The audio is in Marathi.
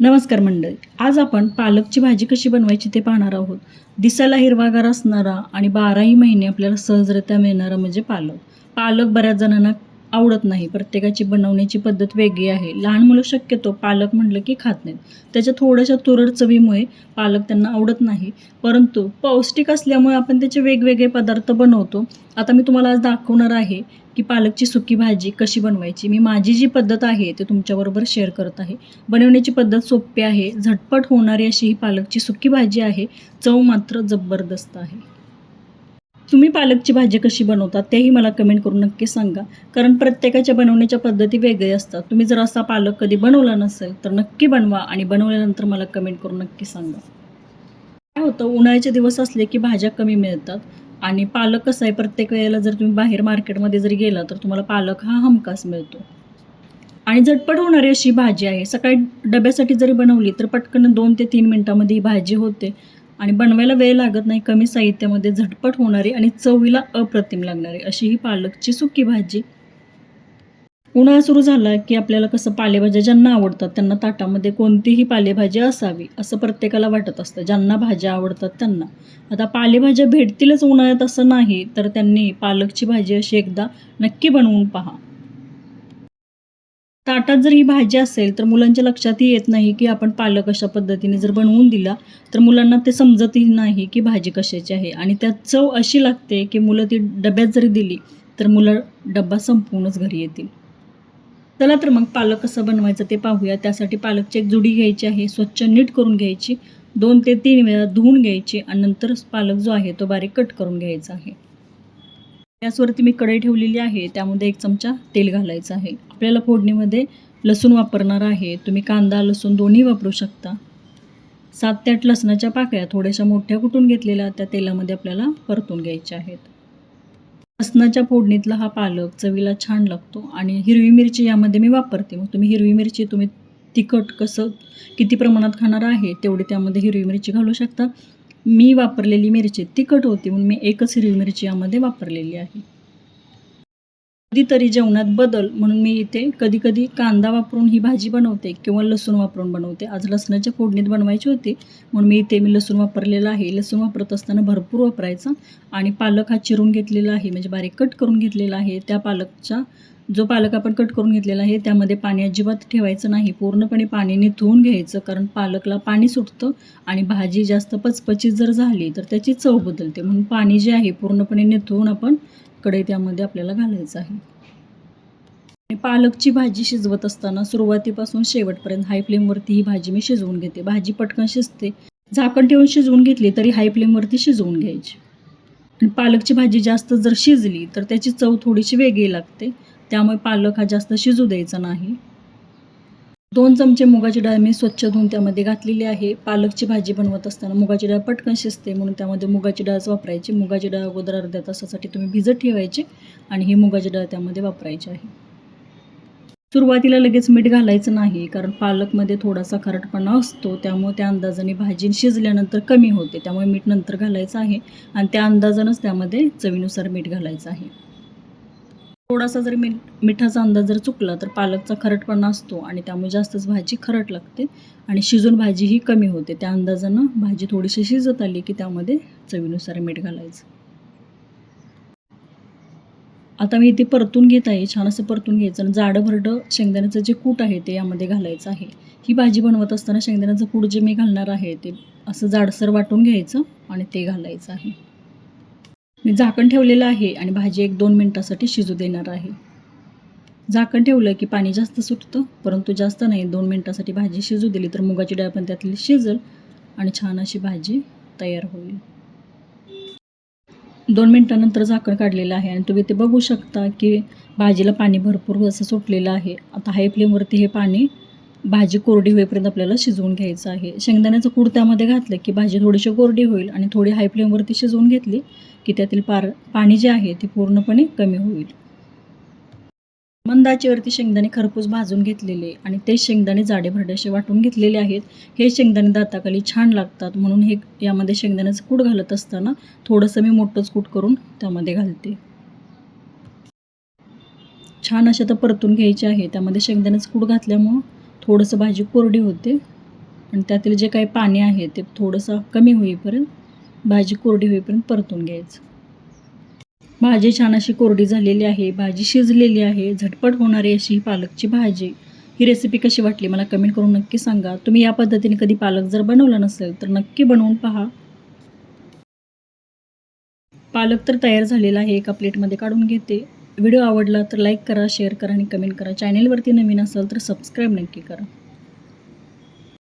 नमस्कार मंडळी आज आपण पालकची भाजी कशी बनवायची ते पाहणार आहोत. दिसायला हिरवागार असणारा आणि बाराही महिने आपल्याला सहजरित्या मिळणारा म्हणजे पालक. पालक बऱ्याच जणांना आवडत नाही. प्रत्येकाची बनवण्याची पद्धत वेगळी आहे. लहान मुलं शक्यतो पालक म्हटलं की खात नाहीत. त्याच्या थोड्याशा तुरड चवीमुळे पालक त्यांना आवडत नाही. परंतु पौष्टिक असल्यामुळे आपण त्याचे वेगवेगळे पदार्थ बनवतो. आता मी तुम्हाला आज दाखवणार आहे की पालकची सुकी भाजी कशी बनवायची. मी माझी जी पद्धत आहे ते तुमच्याबरोबर शेअर करत आहे. बनवण्याची पद्धत सोपी आहे. झटपट होणारी अशी ही पालकची सुकी भाजी आहे. चव मात्र जबरदस्त आहे. तुम्ही पालकची भाजी कशी बनवता तेही मला कमेंट करून नक्की सांगा. कारण प्रत्येकाच्या बनवण्याच्या पद्धती वेगळ्या असतात. तुम्ही जर असा पालक कधी बनवला नसेल तर नक्की बनवा आणि बनवल्यानंतर मला कमेंट करून नक्की सांगा. काय होतं उन्हाळ्याचे दिवस असले की भाज्या कमी मिळतात आणि पालक कसं आहे प्रत्येक वेळेला जर तुम्ही बाहेर मार्केटमध्ये जर गेला तर तुम्हाला पालक हा हमखास मिळतो. आणि झटपट होणारी अशी भाजी आहे. सकाळी डब्यासाठी जरी बनवली तर पटकन दोन ते तीन मिनटामध्ये ही भाजी होते. आणि बनवायला वेळ लागत नाही कमी साहित्यामध्ये झटपट होणारी आणि चवीला अप्रतिम लागणारी अशी ही पालकची सुकी भाजी. उन्हाळा सुरू झाला की आपल्याला कसं पालेभाज्या ज्यांना आवडतात त्यांना ताटामध्ये कोणतीही पालेभाजी असावी असं प्रत्येकाला वाटत असतं. ज्यांना भाज्या आवडतात त्यांना. आता पालेभाज्या भेटतीलच उन्हाळ्यात असं नाही तर त्यांनी पालकची भाजी अशी एकदा नक्की बनवून पहा. ताटात जर ही भाजी असेल तर मुलांच्या लक्षातही येत नाही की आपण पालक अशा पद्धतीने जर बनवून दिला तर मुलांना ते समजतही नाही की भाजी कशाची आहे. आणि त्यात चव अशी लागते की मुलं ती डब्यात जरी दिली तर मुलं डब्बा संपवूनच घरी येतील. चला तर मग पालक कसं बनवायचं ते पाहूया. त्यासाठी पालकची एक जुडी घ्यायची आहे स्वच्छ नीट करून घ्यायची. दोन ते तीन वेळा धुवून घ्यायची आणि नंतर पालक जो आहे तो बारीक कट करून घ्यायचा आहे. गॅसवरती मी कढई ठेवलेली आहे. त्यामध्ये एक चमचा तेल घालायचं आहे. आपल्याला फोडणीमध्ये लसूण वापरणार आहे. तुम्ही कांदा लसूण दोन्ही वापरू शकता. सात ते आठ लसणाच्या पाकळ्या थोड्याशा मोठ्या कुटून घेतलेल्या त्या तेलामध्ये आपल्याला परतून घ्यायच्या आहेत. लसणाच्या फोडणीतला हा पालक चवीला छान लागतो आणि हिरवी मिरची यामध्ये मी वापरते. मग तुम्ही हिरवी मिरची तुम्ही तिखट कसं किती प्रमाणात खाणार आहे तेवढी त्यामध्ये हिरवी मिरची घालू शकता. मी वापरलेली मिरची तिखट होती म्हणून मी एकच हिरवी मिरची यामध्ये वापरलेली आहे. कधीतरी जेवणात बदल म्हणून मी इथे कधीकधी कांदा वापरून ही भाजी बनवते किंवा लसूण वापरून बनवते. आज लसणाच्या फोडणीत बनवायची होती म्हणून मी इथे मी लसूण वापरलेलं आहे. लसूण वापरत असताना भरपूर वापरायचा आणि पालक हा चिरून घेतलेला आहे म्हणजे बारीक कट करून घेतलेला आहे. त्या पालकच्या जो पालक आपण कट करून घेतलेला आहे त्यामध्ये पाणी अजिबात ठेवायचं नाही. पूर्णपणे पाणी धुवून घ्यायचं कारण पालकला पाणी सुटतं आणि भाजी जास्त पचपचीत जर झाली तर त्याची चव बदलते. म्हणून पाणी जे आहे पूर्णपणे निथळून आपण कढई त्यामध्ये आपल्याला घालायचं आहे. पालकची भाजी शिजवत असताना सुरुवातीपासून शेवटपर्यंत हाय फ्लेमवरती ही भाजी मी शिजवून घेते. भाजी पटकन शिजते. झाकण ठेवून शिजवून घेतली तरी हाय फ्लेमवरती शिजवून घ्यायची. आणि पालकची भाजी जास्त जर शिजली तर त्याची चव थोडीशी वेगळी लागते. त्यामुळे पालक हा जास्त शिजू द्यायचा नाही. दोन चमचे मुगाची डाळ मी स्वच्छ धुवून त्यामध्ये घातलेली आहे. पालकची भाजी बनवत असताना मुगाची डाळ पटकन शिजते म्हणून त्यामध्ये मुगाची डाळच वापरायची. मुगाची डाळ अगोदर अर्ध्या तासासाठी तुम्ही भिजत ठेवायची आणि ही मुगाची डाळ त्यामध्ये वापरायची आहे. सुरुवातीला लगेच मीठ घालायचं नाही कारण पालकमध्ये थोडासा खारटपणा असतो. त्यामुळे त्या अंदाजाने भाजी शिजल्यानंतर कमी होते. त्यामुळे मीठ नंतर घालायचं आहे आणि त्या अंदाजानंच त्यामध्ये चवीनुसार मीठ घालायचं आहे. थोडासा जरी मीठ मिठाचा अंदाज जर चुकला तर पालकचा खरटपणा असतो आणि त्यामुळे जास्तच भाजी खरट लागते आणि शिजून भाजी ही कमी होते. त्या अंदाजानं भाजी थोडीशी शिजत आली की त्यामध्ये चवीनुसार मीठ घालायचं. आता मी इथे परतून घेत आहे छान असं परतून घ्यायचं आणि जाडं भरडं शेंगदाण्याचं जे कूट आहे ते यामध्ये घालायचं आहे. ही भाजी बनवत असताना शेंगदाण्याचं कूट जे मी घालणार आहे ते असं जाडसर वाटून घ्यायचं आणि ते घालायचं आहे. मी झाकण ठेवलेलं आहे आणि भाजी एक दोन मिनटासाठी शिजू देणार आहे. झाकण ठेवलं की पाणी जास्त सुटतं परंतु जास्त नाही दोन मिनटासाठी भाजी शिजू दिली तर मुगाची डाळ पण त्यातली शिजल आणि छान अशी भाजी तयार होईल. दोन मिनटानंतर झाकण काढलेलं आहे आणि तुम्ही ते बघू शकता की भाजीला पाणी भरपूर असं सुटलेलं आहे. आता हाय फ्लेमवरती हे पाणी भाजी कोरडी होईपर्यंत आपल्याला शिजवून घ्यायचं आहे. शेंगदाण्याचं कूड त्यामध्ये घातलं की भाजी थोडीशी कोरडी होईल आणि थोडी हाय फ्लेमवरती शिजवून घेतली की त्यातील पार पाणी जे आहे ते पूर्णपणे कमी होईल. मंदाचेवरती शेंगदाणे खरपूस भाजून घेतलेले आणि ते शेंगदाणे जाडे भरडेसे वाटून घेतलेले आहेत. हे शेंगदाणे दाताखाली छान लागतात म्हणून हे यामध्ये शेंगदाण्याचं कूट घालत असताना थोडंसं मी मोठंच कूट करून त्यामध्ये घालते. छान अशा तर परतून घ्यायचे आहे. त्यामध्ये शेंगदाण्याचं कूट घातल्यामुळं थोडंसं भाजी कोरडी होते. आणि त्यातील जे काही पाणी आहे ते थोडंसं कमी होईपर्यंत भाजी कोरडी होईपर्यंत परतून घ्यायचं. भाजी छान अशी कोरडी झालेली आहे. भाजी शिजलेली आहे. झटपट होणारी अशी ही पालकची भाजी. ही रेसिपी कशी वाटली मला कमेंट करून नक्की सांगा. तुम्ही या पद्धतीने कधी पालक जर बनवला नसेल तर नक्की बनवून पहा. पालक तर तयार झालेला आहे. एका प्लेटमध्ये काढून घेते. व्हिडिओ आवडला तर लाईक करा शेअर करा आणि कमेंट करा. चॅनेलवरती नवीन असाल तर सबस्क्राईब नक्की करा.